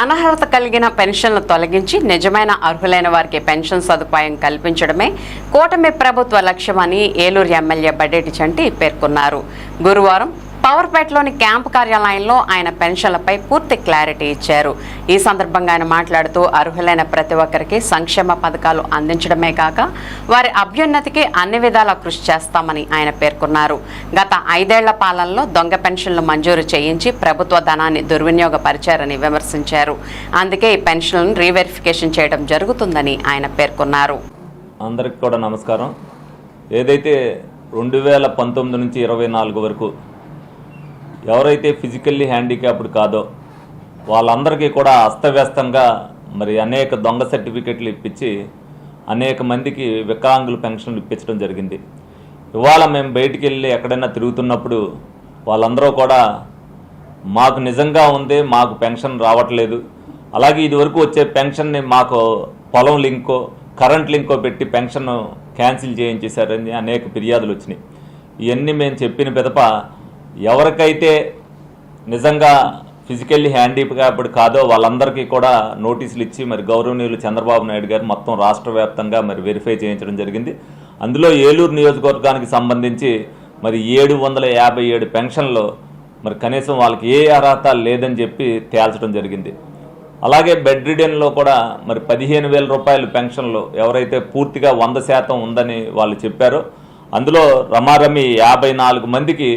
అనర్హత కలిగిన పెన్షన్లు తొలగించి నిజమైన అర్హులైన వారికి పెన్షన్ సదుపాయం కల్పించడమే కూటమి ప్రభుత్వ లక్ష్యమని ఏలూరు ఎమ్మెల్యే బడ్డెటి చంటి పేర్కొన్నారు. గురువారం పవర్పేటలోని క్యాంపు కార్యాలయంలో ఆయన పెన్షన్లపై పూర్తి క్లారిటీ ఇచ్చారు. ఈ సందర్భంగా ఆయన మాట్లాడుతూ అర్హులైన ప్రతి ఒక్కరికి సంక్షేమ పథకాలు అందించడమే కాక వారి అభ్యున్నతికి అన్ని విధాలా కృషి చేస్తామని ఆయన పేర్కొన్నారు. గత ఐదేళ్ళ పాలనలో దొంగ పెన్షన్లు మంజూరు చేయించి ప్రభుత్వ ధనాన్ని దుర్వినియోగపరిచారని విమర్శించారు. అందుకే ఈ పెన్షన్లను రీవెరిఫికేషన్ చేయడం జరుగుతుందని ఆయన పేర్కొన్నారు. అందరికి కూడా నమస్కారం. ఏదైతే రెండు వేల పంతొమ్మిది నుంచి ఇరవై నాలుగు వరకు ఎవరైతే ఫిజికల్లీ హ్యాండిక్యాప్డ్ కాదో వాళ్ళందరికీ కూడా అస్తవ్యస్తంగా మరి అనేక దొంగ సర్టిఫికెట్లు ఇప్పించి అనేక మందికి వికలాంగుల పెన్షన్లు ఇప్పించడం జరిగింది. ఇవాళ మేము బయటికి వెళ్ళి ఎక్కడైనా తిరుగుతున్నప్పుడు వాళ్ళందరూ కూడా మాకు నిజంగా ఉంది మాకు పెన్షన్ రావట్లేదు. అలాగే ఇదివరకు వచ్చే పెన్షన్ని మాకు పొలం లింకో కరెంట్ లింకో పెట్టి పెన్షన్ క్యాన్సిల్ చేయించేశారని అనేక ఫిర్యాదులు వచ్చినాయి. ఇవన్నీ మేము చెప్పిన పిదప ఎవరికైతే నిజంగా ఫిజికల్లీ హ్యాండిక్యాప్డ్ కాదో వాళ్ళందరికీ కూడా నోటీసులు ఇచ్చి మరి గౌరవనీయులు చంద్రబాబు నాయుడు గారు మొత్తం రాష్ట్ర వ్యాప్తంగా మరి వెరిఫై చేయించడం జరిగింది. అందులో ఏలూరు నియోజకవర్గానికి సంబంధించి మరి ఏడు వందల యాభై ఏడు పెన్షన్లు మరి కనీసం వాళ్ళకి ఏ అర్హత లేదని చెప్పి తేల్చడం జరిగింది. అలాగే బెడ్ రిడెన్లో కూడా మరి పదిహేను వేల రూపాయలు పెన్షన్లు ఎవరైతే పూర్తిగా వంద శాతం ఉందని వాళ్ళు చెప్పారో. అందులో రమారమి యాభై నాలుగు మందికి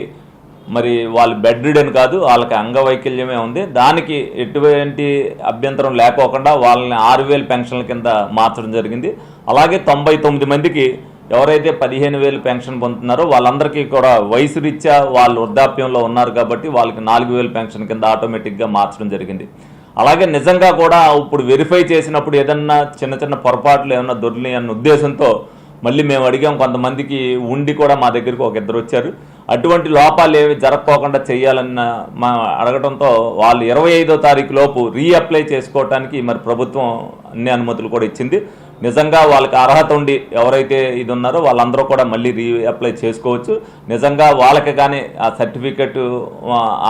మరి వాళ్ళు బెడ్ రిడెన్ కాదు వాళ్ళకి అంగవైకల్యమే ఉంది. దానికి ఎటువంటి అభ్యంతరం లేకోకుండా వాళ్ళని ఆరు వేలు పెన్షన్ల కింద మార్చడం జరిగింది. అలాగే తొంభై తొమ్మిది మందికి ఎవరైతే పదిహేను వేలు పెన్షన్ పొందుతున్నారో వాళ్ళందరికీ కూడా వయసు రీత్యా వాళ్ళు వృద్ధాప్యంలో ఉన్నారు కాబట్టి వాళ్ళకి నాలుగు వేలు పెన్షన్ కింద ఆటోమేటిక్గా మార్చడం జరిగింది. అలాగే నిజంగా కూడా ఇప్పుడు వెరిఫై చేసినప్పుడు ఏదన్నా చిన్న చిన్న పొరపాట్లు ఏమన్నా దొరికినాయి అన్న ఉద్దేశంతో మళ్ళీ మేము అడిగాం. కొంతమందికి ఉండి కూడా మా దగ్గరికి ఒక ఇద్దరు వచ్చారు. అటువంటి లోపాలు ఏవి జరగకోకుండా చేయాలన్న మా అడగడంతో వాళ్ళు ఇరవై ఐదో తారీఖు లోపు రీఅప్లై చేసుకోవటానికి మరి ప్రభుత్వం అన్ని అనుమతులు కూడా ఇచ్చింది. నిజంగా వాళ్ళకి అర్హత ఉండి ఎవరైతే ఇది ఉన్నారో వాళ్ళందరూ కూడా మళ్ళీ రీ అప్లై చేసుకోవచ్చు. నిజంగా వాళ్ళకి కానీ ఆ సర్టిఫికెట్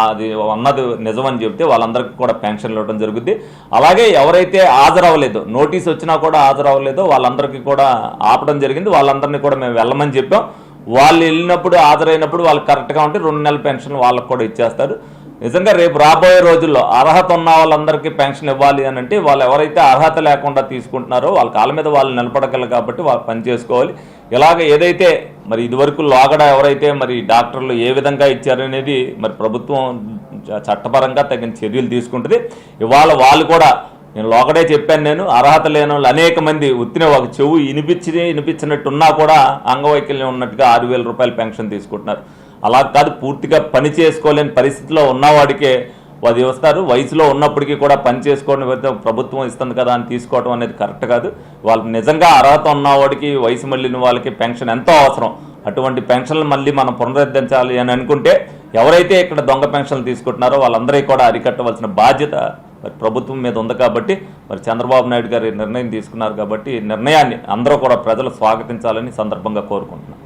అది ఉన్నది నిజమని చెప్తే వాళ్ళందరికీ కూడా పెన్షన్లు ఇవ్వడం జరుగుద్ది. అలాగే ఎవరైతే హాజరవ్వలేదో నోటీస్ వచ్చినా కూడా హాజరవ్వలేదో వాళ్ళందరికీ కూడా ఆపడం జరిగింది. వాళ్ళందరినీ కూడా మేము వెళ్ళమని చెప్పాం. వాళ్ళు వెళ్ళినప్పుడు హాజరైనప్పుడు వాళ్ళు కరెక్ట్గా ఉంటే రెండు నెలల పెన్షన్ వాళ్ళకి కూడా ఇచ్చేస్తారు. నిజంగా రేపు రాబోయే రోజుల్లో అర్హత ఉన్న వాళ్ళందరికీ పెన్షన్ ఇవ్వాలి అని అంటే వాళ్ళు ఎవరైతే అర్హత లేకుండా తీసుకుంటున్నారో వాళ్ళ కాళ్ళ మీద వాళ్ళు నిలబడగలరు కాబట్టి వాళ్ళు పని చేసుకోవాలి. ఇలాగ ఏదైతే మరి ఇదివరకు లోగడ ఎవరైతే మరి డాక్టర్లు ఏ విధంగా ఇచ్చారనేది మరి ప్రభుత్వం చట్టపరంగా తగిన చర్యలు తీసుకుంటుంది. ఇవాళ వాళ్ళు కూడా నేను లోకడే చెప్పాను నేను అర్హత లేని వాళ్ళు అనేక మంది ఉత్తిన ఒక చెవు వినిపించి వినిపించినట్టున్నా కూడా అంగవైకల్యం ఉన్నట్టుగా ఆరు వేల రూపాయలు పెన్షన్ తీసుకుంటున్నారు. అలా కాదు పూర్తిగా పని చేసుకోలేని పరిస్థితిలో ఉన్నవాడికే అది వస్తారు వయసులో ఉన్నప్పటికీ కూడా పని చేసుకోవడం ప్రభుత్వం ఇస్తుంది కదా అని తీసుకోవడం అనేది కరెక్ట్ కాదు. వాళ్ళు నిజంగా అర్హత ఉన్నవాడికి వయసు మళ్ళిన వాళ్ళకి పెన్షన్ ఎంతో అవసరం. అటువంటి పెన్షన్లు మళ్ళీ మనం పునరుద్ధరించాలి అని అనుకుంటే ఎవరైతే ఇక్కడ దొంగ పెన్షన్లు తీసుకుంటున్నారో వాళ్ళందరికీ కూడా అరికట్టవలసిన బాధ్యత మరి ప్రభుత్వం మీద ఉంది కాబట్టి మరి చంద్రబాబు నాయుడు గారు నిర్ణయం తీసుకున్నారు కాబట్టి నిర్ణయాన్ని అందరూ కూడా ప్రజలు స్వాగతించాలని సందర్భంగా కోరుకుంటున్నాను